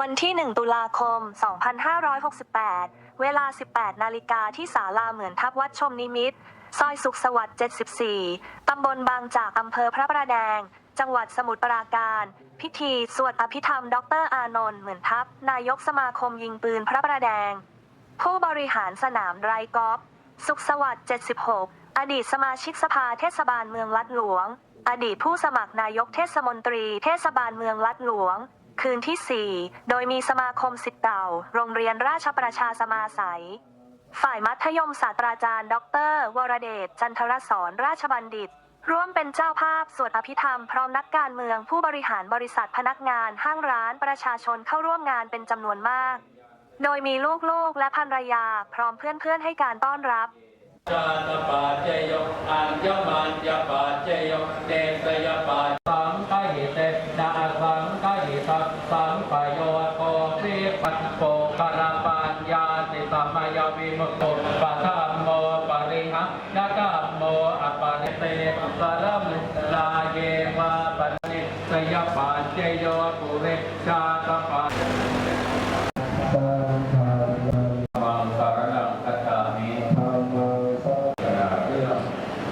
วันที่ 1 ตุลาคม 2568 เวลา 18 นาฬิกาที่ศาลาเหมือนทับวัดชมนิมิตร ซอยสุขสวัสดิ์ 74 ตำบลบางจากอำเภอพระประแดง จังหวัดสมุทรปราการ พิธีสวดอภิธรรม ดรอานนท์เหมือนทัพนายกสมาคมยิงปืนพระประแดง ผู้บริหารสนามไรกอล์ฟสุขสวัสดิ์ 76 อดีตสมาชิกสภาเทศบาลเมืองลัดหลวง อดีตผู้สมัครนายกเทศมนตรี เทศบาลเมืองลัดหลวง คืนที่ 4 โดยมีสมาคมสิทธิ์เก่า โรงเรียนราชประชาสมาสัย ฝ่ายมัธยมศาสตราจารย์ ดร วรเดช จันทรสอนราชบัณฑิต ร่วมเป็นเจ้าภาพสวดอภิธรรมพร้อมนักการเมืองผู้บริหารบริษัทพนักงานห้างร้านประชาชนเข้าร่วมงานเป็นจำนวนมาก โดยมีลูกๆและภรรยาพร้อมเพื่อนๆให้การต้อนรับชาตปาเจยอัญญมัญญปาเจยเดสยปาสังกหิเตนาสังกหิตัสสังปโยโกสิปั สโปกราปัญญาติสัมมยวิมุตโตปัฏฐมโมปริหัยกะโมอปาริเตสารมุลาเยวะปณิสยปาเจโยปุเรชาตปามังสารนังคัจฉามิเรื่อง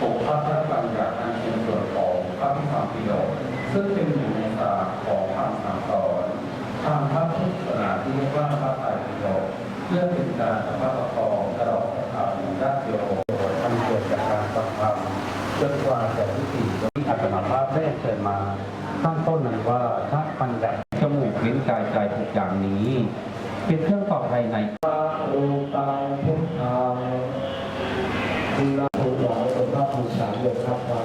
ปกพรราชบัญญัติอันเป็นส่วนของพระพิธรรมปิฎกซึ่งเป็นหนึ่งในสาของคำสั่งสอน ทางพระพุทธศาสนาที่เรียกว่าพระไตรปิฎกเพื่อเป็นการประคับประคองตลอดทางญาติโยมทำเกิดจากการฟังธรรมจนกว่าจะยุติที่อาตมาภาพได้เชิญมาตั้งต้นนั้นว่าถ้าปัญญัติจมูกลิ้นกายใจทุกอย่างนี้เป็นเครื่องปลอดภัยในพระโอตังพุทธังคุณลาภุหลายเป็นพระผู้สามเลยครับความ